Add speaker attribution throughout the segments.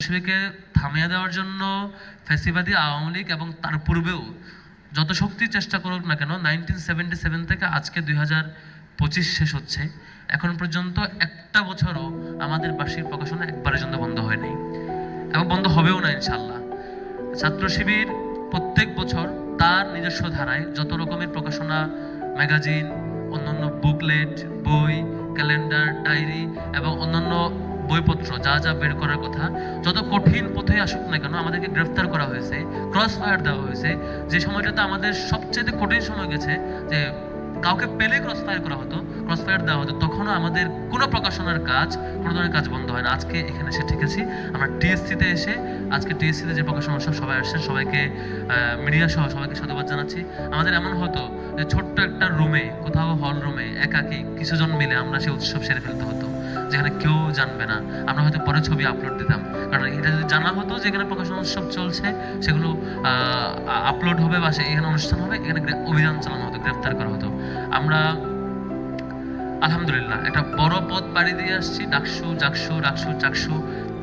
Speaker 1: শিবিরকে থামিয়ে দেওয়ার জন্য ফ্যাসিবাদী আওয়ামী লীগ এবং তার পূর্বেও যত শক্তি চেষ্টা করুক না কেন নাইনটিন সেভেন্টি সেভেন থেকে আজকে দুই হাজার পঁচিশ শেষ হচ্ছে। এখন পর্যন্ত একটা বছরও আমাদের বার্ষিক প্রকাশনা একবারের জন্য বন্ধ হয়নি এবং বন্ধ হবেও না ইনশাল্লাহ ছাত্র শিবির প্রত্যেক বছর তার নিজস্ব ধারায় যত রকমের প্রকাশনা, ম্যাগাজিন, অন্যান্য বুকলেট, বই, ক্যালেন্ডার, ডায়েরি এবং অন্যান্য বইপত্র, যা যা বের করার কথা, যত কঠিন পথে আসুক না কেন, আমাদেরকে গ্রেফতার করা হয়েছে ক্রস ফায়ার দেওয়া হয়েছে। যে সময়টাতে আমাদের সবচেয়ে কঠিন সময় গেছে, যে কাউকে পেলে ক্রস ফায়ার করা হতো ক্রস ফায়ার দেওয়া হতো, তখনও আমাদের কোনো প্রকাশনার কাজ, কোনো ধরনের কাজ বন্ধ হয় না। আজকে এখানে এসে ঠেকেছি আমরা টিএসসিতে এসে, আজকে টিএসসিতে যে প্রকাশনা উৎসব সবাই আসছেন, সবাইকে মিডিয়া সহ সবাইকে সাধুবাদ জানাচ্ছি। আমাদের এমন হতো যে ছোট্ট একটা রুমে কোথাও হল রুমে একাকি, কিছুজন মিলে আমরা সেই উৎসব সেরে ফেলতে হতো। যেখানে কেউ জানবে না। আমরা হয়তো পরে ছবি আপলোড দিতাম। কারণ এটা যদি জানা হতো যে এখানে প্রকাশনা উৎসব চলছে, সেগুলো আপলোড হবে বা এখানে অনুষ্ঠান হবে, এখানে অভিযান চালানো হতো, গ্রেফতার করা হতো। আমরা, আলহামদুলিল্লাহ একটা বড় পথ পাড়ি দিয়ে আসছি। ডাকসু, জাকসু, রাকসু, চাকসু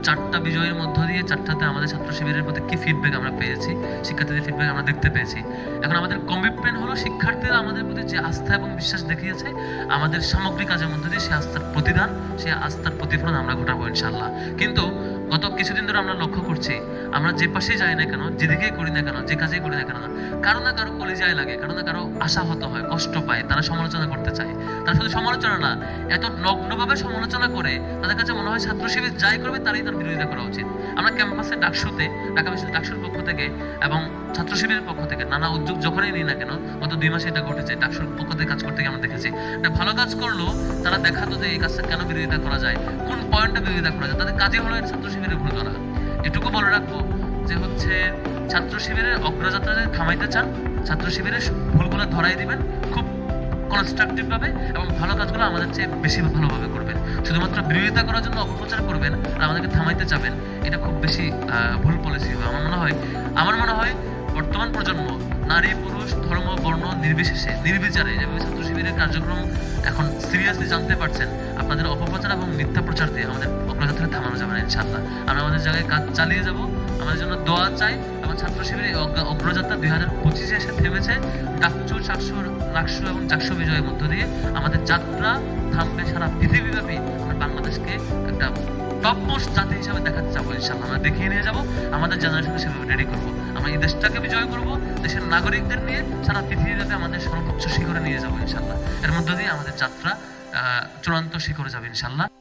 Speaker 1: চারটা বিজয়ের মধ্য দিয়ে চারটাতে আমাদের ছাত্র শিবিরের প্রতি কি ফিডব্যাক আমরা পেয়েছি? শিক্ষার্থীদের ফিডব্যাক আমরা দেখতে পেয়েছি। এখন আমাদের কমিটমেন্ট হলো শিক্ষার্থীরা আমাদের প্রতি যে আস্থা এবং বিশ্বাস দেখিয়েছে, আমাদের সামগ্রিক কাজের মধ্যে দিয়ে সে আস্থার প্রতিদান, সে আস্থার প্রতিফলন আমরা ঘটাবো ইনশাল্লাহ কিন্তু গত কিছুদিন ধরে আমরা লক্ষ্য করছি, আমরা যে পাশেই যাই না কেন যেদিকেই করি না কেন, যে কাজেই করি না কেন, কারও না কারও কলিজায় লাগে, কারও না কারও আশাহত হয়, কষ্ট পায়, তারা সমালোচনা করতে চায়। তারা শুধু সমালোচনা না, এত নগ্নভাবে সমালোচনা করে তাদের কাছে মনে হয় ছাত্র শিবির যাই করবে তারই তার বিরোধিতা করা উচিত। আমরা ক্যাম্পাসে ডাকসুতে, ঢাকা বিশ্ববিদ্যালয় ডাকসুর পক্ষ থেকে এবং ছাত্র শিবিরের পক্ষ থেকে নানা উদ্যোগ যখনই নিই না কেন, গত দুই মাসে এটা ঘটেছে, ডাকসুর পক্ষ থেকে কাজ করতে গিয়ে আমরা দেখেছি। একটা ভালো কাজ করল তারা দেখাতো যে এই কাজটা কেন বিরোধিতা করা যায়, কোন পয়েন্টে বিরোধিতা করা যায়, তাদের কাজে হলো ছাত্র শিবিরের ভুল করা এটুকু বলে রাখব যে হচ্ছে ছাত্র শিবিরের অগ্রযাত্রা যদি থামাইতে চান, ছাত্র শিবিরের ভুলগুলো ধরাই দিবেন, খুব কনস্ট্রাকটিভ ভাবে এবং ভালো কাজগুলো আমাদের চেয়ে বেশি ভালোভাবে করবেন। শুধুমাত্র বিরোধিতা করার জন্য অপপ্রচার করবেন আর আমাদেরকে থামাইতে চাবেন এটা খুব বেশি ভুল পলিসি হবে। আমার মনে হয়, আমার মনে হয় বর্তমান প্রজন্ম নারী, পুরুষ, ধর্ম, বর্ণ, নির্বিশেষে, নির্বিচারে যেভাবে ছাত্র শিবিরের কার্যক্রম এখন সিরিয়াসলি জানতে পারছেন আপনাদের অপপ্রচার এবং মিথ্যা প্রচার দিয়ে আমাদের অগ্রযাত্রা থামানো যাবে না ইনশাল্লাহ আমরা আমাদের জায়গায় কাজ চালিয়ে যাব, আমাদের জন্য দোয়া চাই এবং ছাত্র অগ্র- অগ্রযাত্রা দুই হাজার পঁচিশে এসে থেমেছে। ডাকচু, চাকসু রাকসু এবং চাকসু বিজয়ের মধ্য দিয়ে আমাদের যাত্রা থামবে সারা পৃথিবীব্যাপী। আমরা বাংলাদেশকে একটা মোস্ট জাতি হিসাবে দেখাতে চাবো ইনশাল্লাহ আমরা দেখিয়ে নিয়ে যাব, আমাদের জেনারেশনকে সেভাবে রেডি করব। আমরা এই দেশটাকে বিজয় করব, দেশের নাগরিকদের নিয়ে সারা পৃথিবীতে আমাদের সর্বোচ্চ শিখরে নিয়ে যাব ইনশাল্লাহ এর মধ্য দিয়ে আমাদের যাত্রা চূড়ান্ত শিখরে যাবে ইনশাল্লাহ